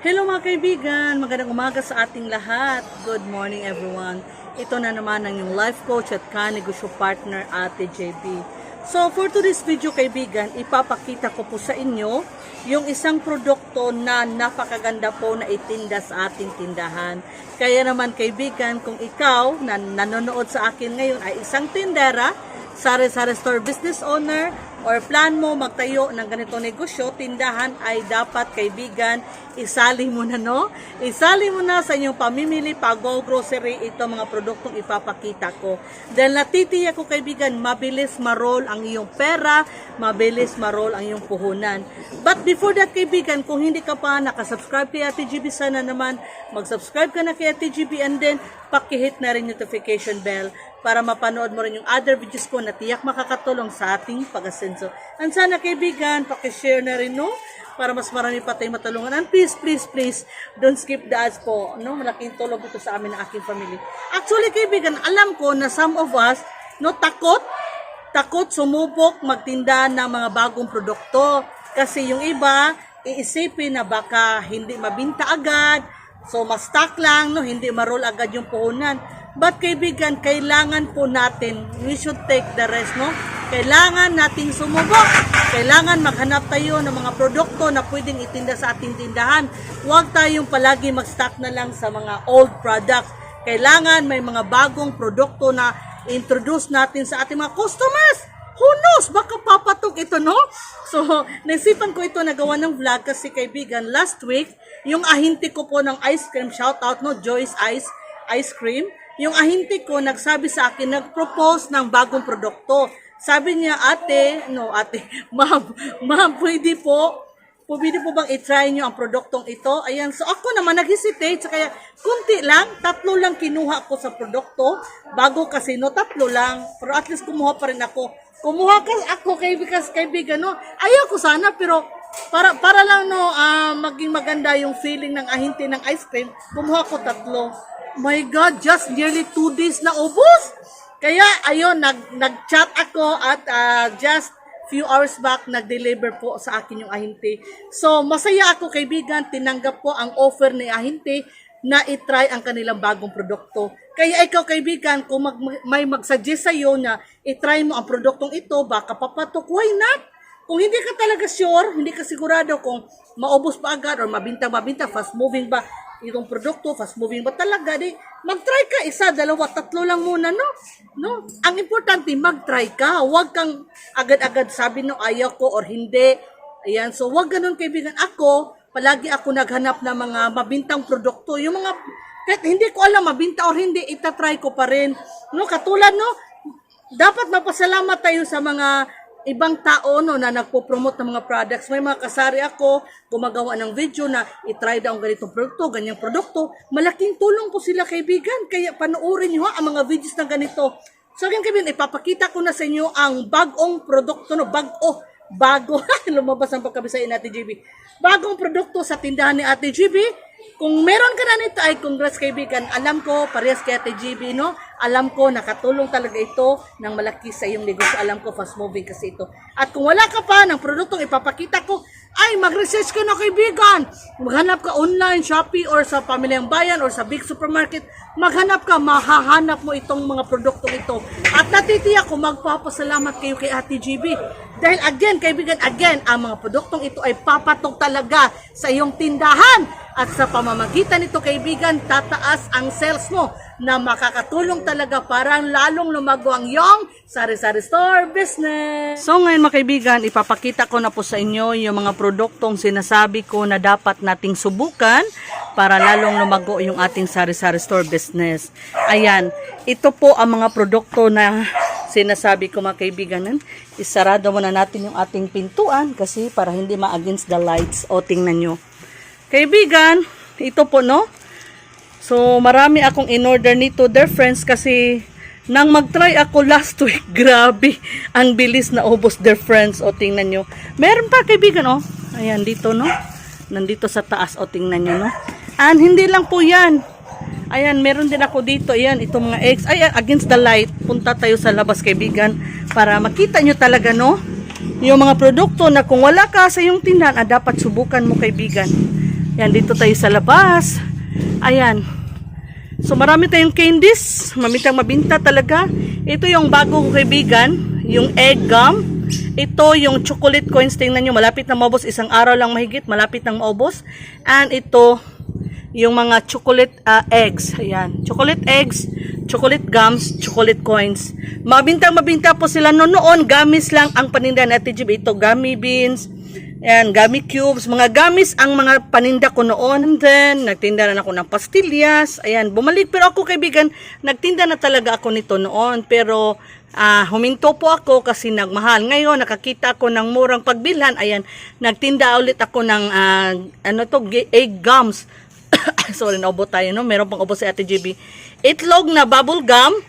Hello mga kaibigan, magandang umaga sa ating lahat. Good morning everyone. Ito na naman ang yung life coach at kanegosyo partner Ate JB. So for today's video kaibigan, ipapakita ko po sa inyo yung isang produkto na napakaganda po na itinda sa ating tindahan. Kaya naman kaibigan, kung ikaw na nanonood sa akin ngayon ay isang tindera, sari-sari store business owner, or plan mo magtayo ng ganito negosyo, tindahan ay dapat kaibigan, isali mo na no? Isali mo na sa inyong pamimili, pag-go grocery, ito mga produktong ipapakita ko. Dahil natitiyak ko kaibigan, mabilis marol ang iyong pera, mabilis marol ang iyong puhunan. But before that kaibigan, kung hindi ka pa nakasubscribe kay Ate GB, sana naman mag-subscribe ka na kay Ate GB and then pakihit na rin notification bell para mapanood mo rin yung other videos ko na tiyak makakatulong sa ating pag-asenso. And sana kaibigan, pakishare na rin, no? Para mas marami pa tayong matulungan. And please, please, please, don't skip the ads po. No? Malaking tulong ito sa amin ng aking family. Actually, kaibigan, alam ko na some of us, no, takot, takot sumubok magtinda ng mga bagong produkto. Kasi yung iba, iisipin na baka hindi mabinta agad, so mas stock lang, no, hindi marol agad yung puhunan. But kaibigan, kailangan po natin, we should take the rest, no? Kailangan nating sumubok. Kailangan maghanap tayo ng mga produkto na pwedeng itinda sa ating tindahan. Huwag tayong palagi mag-stock na lang sa mga old products. Kailangan may mga bagong produkto na introduce natin sa ating mga customers. Who knows? Baka papatok ito, no? So, naisipan ko ito na gawa ng vlog kasi kaibigan, last week, yung ahinti ko po ng ice cream, shout out, no? Joy's Ice, ice cream. Yung ahinti ko, nagsabi sa akin, nag-propose ng bagong produkto. Sabi niya, ate, no, ate, ma'am, ma'am, pwede po, pwede po bang i-try nyo ang produktong ito? Ayan, so ako naman nag-hesitate, kaya kunti lang, tatlo lang kinuha ko sa produkto, bago kasi no, tatlo lang, pero at least kumuha pa rin ako. Kumuha ka ako kay because kaibigan no. Ayaw ko sana pero para para lang no ah, maging maganda yung feeling ng ahinti ng ice cream, kumuha ko tatlo. My God, just nearly two days na ubos. Kaya ayun, nag nag-chat ako at ah, just few hours back nag-deliver po sa akin yung ahinti. So, masaya ako kaibigan, tinanggap ko ang offer ni ahinti na itry ang kanilang bagong produkto. Kaya ikaw kaibigan, kung mag, may mag-suggest sa iyo na itry mo ang produktong ito, baka papatok, why not? Kung hindi ka talaga sure, hindi ka sigurado kung maubos pa agad or mabinta-mabinta, fast-moving ba itong produkto, fast-moving ba talaga, di mag-try ka, isa, dalawa, tatlo lang muna, no? No? Ang importante, mag-try ka. Huwag kang agad-agad sabi no ayaw ko or hindi. Ayan, so huwag ganun kaibigan. Ako, palagi ako naghanap ng mga mabintang produkto. Yung mga, kahit hindi ko alam mabinta or hindi, itatry ko pa rin. No, katulad, no? dapat mapasalamat tayo sa mga ibang tao no na nagpo-promote ng mga products. May mga kasari ako gumagawa ng video na i-try daw ang ganitong produkto, ganyang produkto. Malaking tulong po sila kaibigan. Kaya panoorin niyo ha, ang mga videos na ganito. So again kaibigan, ipapakita ko na sa inyo ang bagong produkto no, bago bago lumabas ang pagkabisay natin GB. Bagong produkto sa tindahan ni Ate GB. Kung meron ka na nito ay congrats kaibigan. Alam ko parehas kay Ate GB no. Alam ko nakatulong talaga ito ng malaki sa iyong negosyo. Alam ko fast moving kasi ito. At kung wala ka pa ng produktong ipapakita ko, ay mag-research ka na kaibigan. Maghanap ka online, Shopee or sa pamilyang bayan or sa big supermarket. Maghanap ka, mahahanap mo itong mga produktong ito. At natitiyak ko magpapasalamat kayo kay Ate GB. Dahil again, kaibigan, again, ang mga produktong ito ay papatok talaga sa iyong tindahan. At sa pamamagitan nito, kaibigan, tataas ang sales mo na makakatulong talaga para lalong lumago ang iyong sari-sari store business. So ngayon mga kaibigan, ipapakita ko na po sa inyo yung mga produktong sinasabi ko na dapat nating subukan para lalong lumago yung ating sari-sari store business. Ayan, ito po ang mga produkto na sinasabi ko mga kaibigan. Isarado muna natin yung ating pintuan kasi para hindi ma-against the lights. O tingnan nyo. Kaibigan, ito po no. So marami akong in-order nito, dear friends, kasi nang mag-try ako last week, grabe, ang bilis na ubos, dear friends. O tingnan nyo. Meron pa kaibigan, oh. Ayan, dito, no. Nandito sa taas, o tingnan nyo, no. And hindi lang po yan. Ayan, meron din ako dito. Ayan, itong mga eggs. Ay, against the light. Punta tayo sa labas, kaibigan. Para makita nyo talaga, no. Yung mga produkto na kung wala ka sa iyong tindahan, ah, dapat subukan mo, kaibigan. Yan, dito tayo sa labas. Ayan. So marami tayong candies, mamintang mabinta talaga. Ito yung bago ko kaibigan, yung egg gum. Ito yung chocolate coins, tingnan nyo, malapit na maubos, isang araw lang mahigit, malapit nang maubos. And ito, yung mga chocolate ah, eggs. Ayan, chocolate eggs, chocolate gums, chocolate coins. Mabintang mabinta po sila noon noon, gamis lang ang paninda natin. Ito, gummy beans, Ayan, gummy cubes, mga gamis ang mga paninda ko noon. And then, nagtinda na ako ng pastillas. Ayan, bumalik. Pero ako kaibigan, nagtinda na talaga ako nito noon. Pero, ah, huminto po ako kasi nagmahal. Ngayon, nakakita ako ng murang pagbilhan. Ayan, nagtinda ulit ako ng, ah, ano to, egg gums. Sorry, naubo tayo, no? Meron pang ubo si Ate JB. Itlog na bubble gum.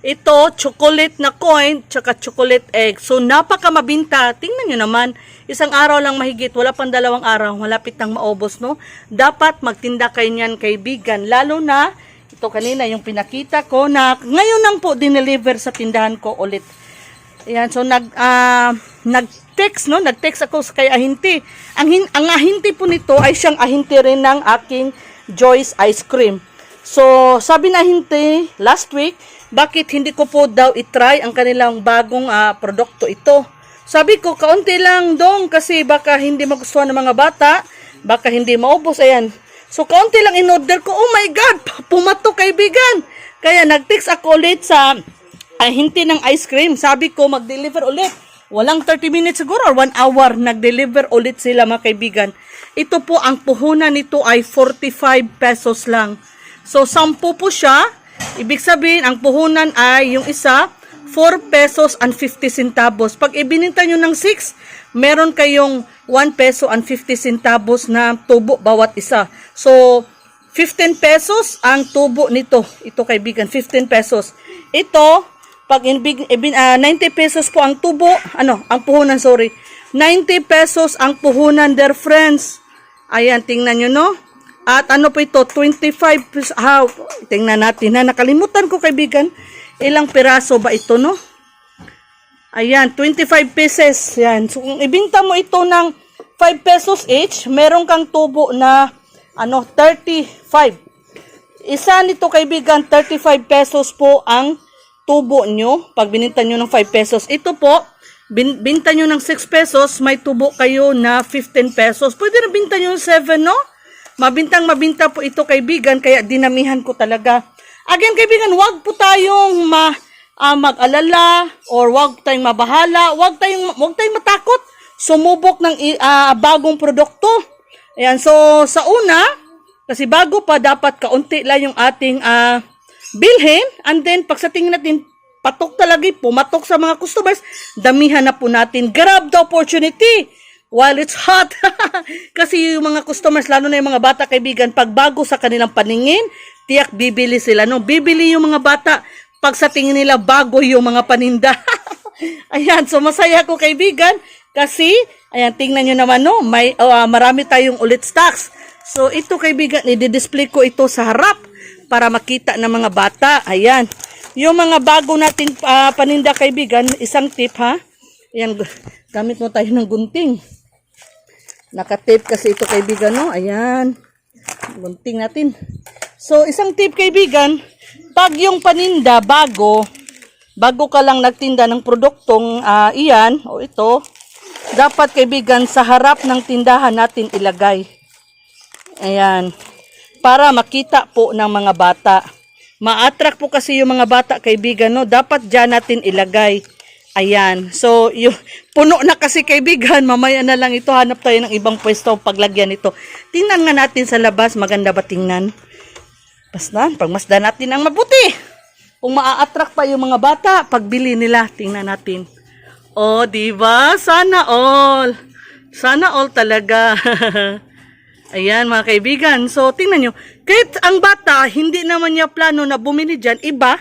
Ito, chocolate na coin, tsaka chocolate egg. So, napaka mabinta. Tingnan nyo naman, isang araw lang mahigit, wala pang dalawang araw, malapit nang maubos, no? Dapat magtinda kayo niyan, kaibigan. Lalo na, ito kanina yung pinakita ko na ngayon lang po dineliver sa tindahan ko ulit. Ayan, so nag, ah, nag-text, no? Nag-text ako sa kay Ahinti. Ang, hin, ang Ahinti po nito ay siyang Ahinti rin ng aking Joyce Ice Cream. So, sabi na Ahinti last week, bakit hindi ko po daw itry ang kanilang bagong ah, produkto ito. Sabi ko, kaunti lang dong kasi baka hindi magustuhan ng mga bata, baka hindi maubos. Ayan. So, kaunti lang in-order ko. Oh my God! Pumato kaibigan! Kaya nag-text ako ulit sa ay hinti ng ice cream. Sabi ko, mag-deliver ulit. Walang 30 minutes siguro or 1 hour. Nag-deliver ulit sila mga kaibigan. Ito po, ang puhunan nito ay 45 pesos lang. So, 10 po siya. Ibig sabihin, ang puhunan ay yung isa, 4 pesos and 50 centavos. Pag ibininta nyo ng 6, meron kayong 1 peso and 50 centavos na tubo bawat isa. So, 15 pesos ang tubo nito. Ito kaibigan, 15 pesos. Ito, pag inbig, ibin, ah, 90 pesos po ang tubo, ano, ang puhunan, sorry. 90 pesos ang puhunan, dear friends. Ayan, tingnan nyo, no? At ano po ito, 25 pesos. How? Tingnan natin, ha? Nakalimutan ko, kaibigan. Ilang piraso ba ito, no? Ayan, 25 pieces. Yan. So, kung ibinta mo ito ng 5 pesos each, meron kang tubo na ano, 35. Isa nito kaibigan, 35 pesos po ang tubo nyo pag bininta nyo ng 5 pesos. Ito po, bin, binta nyo ng 6 pesos, may tubo kayo na 15 pesos. Pwede na binta nyo ng 7, no? Mabintang mabinta po ito kaibigan, kaya dinamihan ko talaga. Again kaibigan, wag po tayong ma, ah, mag-alala or wag tayong mabahala, wag tayong, wag tayong matakot. Sumubok ng ah, bagong produkto. Ayan, so sa una, kasi bago pa dapat kaunti lang yung ating ah, bilhin and then pag sa tingin natin patok talaga, pumatok sa mga customers, damihan na po natin. Grab the opportunity while it's hot. Kasi yung mga customers, lalo na yung mga bata kaibigan, pag bago sa kanilang paningin, tiyak bibili sila. No? Bibili yung mga bata pag sa tingin nila bago yung mga paninda. ayan, so masaya ko kaibigan kasi, ayan, tingnan nyo naman, no? May, uh, marami tayong ulit stocks. So, ito kaibigan, i-display ko ito sa harap para makita ng mga bata. Ayan. Yung mga bago nating ah, paninda kaibigan, isang tip ha. Ayan, gamit mo tayo ng gunting. Naka-tape kasi ito kaibigan, no? Ayan. Gunting natin. So, isang tip kaibigan, pag yung paninda bago, bago ka lang nagtinda ng produktong ah, iyan, o ito, dapat kaibigan sa harap ng tindahan natin ilagay. Ayan. Para makita po ng mga bata. Ma-attract po kasi yung mga bata, kaibigan, no? Dapat dyan natin ilagay. Ayan. So, yung, puno na kasi kaibigan, mamaya na lang ito. Hanap tayo ng ibang pwesto paglagyan ito. Tingnan nga natin sa labas. Maganda ba tingnan? Basta, pagmasdan natin ang mabuti. Kung maa-attract pa yung mga bata, pagbili nila, tingnan natin. Oh, di ba? Sana all. Sana all talaga. Ayan mga kaibigan. So tingnan nyo. Kahit ang bata, hindi naman niya plano na bumili dyan. Iba,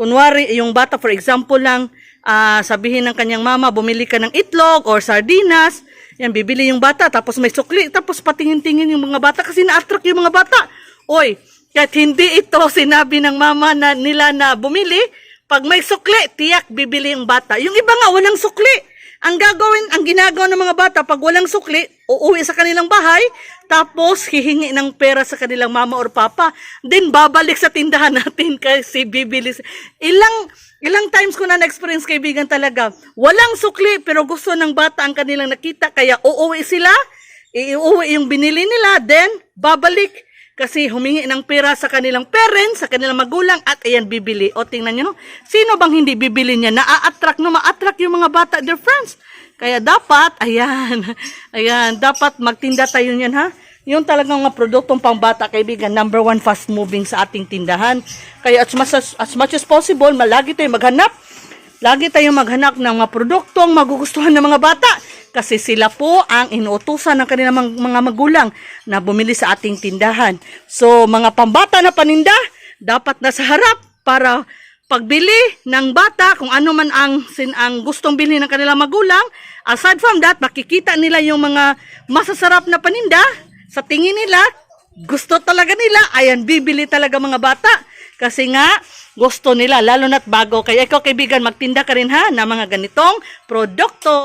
kunwari yung bata for example lang, ah, sabihin ng kanyang mama, bumili ka ng itlog or sardinas. Yan, bibili yung bata. Tapos may sukli. Tapos patingin-tingin yung mga bata kasi na-attract yung mga bata. Oy, kahit hindi ito sinabi ng mama na nila na bumili, pag may sukli, tiyak bibili yung bata. Yung iba nga, walang sukli. Ang gagawin, ang ginagawa ng mga bata, pag walang sukli, uuwi sa kanilang bahay, tapos hihingi ng pera sa kanilang mama or papa, then babalik sa tindahan natin kasi bibili. Ilang ilang times ko na na-experience kaibigan talaga. Walang sukli pero gusto ng bata ang kanilang nakita kaya uuwi sila, iuwi yung binili nila, then babalik kasi humingi ng pera sa kanilang parents, sa kanilang magulang, at ayan, bibili. O, tingnan nyo, no? Sino bang hindi bibili niya? Na-attract, no? Ma-attract yung mga bata, their friends. Kaya dapat, ayan, ayan, dapat magtinda tayo niyan, ha? Yung talagang mga produktong pangbata, kaibigan, number one fast moving sa ating tindahan. Kaya as much as, as, much as possible, malagi tayo maghanap Lagi tayong maghanap ng mga produktong magugustuhan ng mga bata kasi sila po ang inuutusan ng kanilang mga, mga magulang na bumili sa ating tindahan. So, mga pambata na paninda, dapat nasa harap para pagbili ng bata, kung ano man ang, sin, ang gustong bilhin ng kanilang magulang, aside from that, makikita nila yung mga masasarap na paninda sa tingin nila, gusto talaga nila, ayan, bibili talaga mga bata. Kasi nga, gusto nila, lalo na't bago. Kaya ikaw kaibigan, magtinda ka rin ha, ng mga ganitong produkto.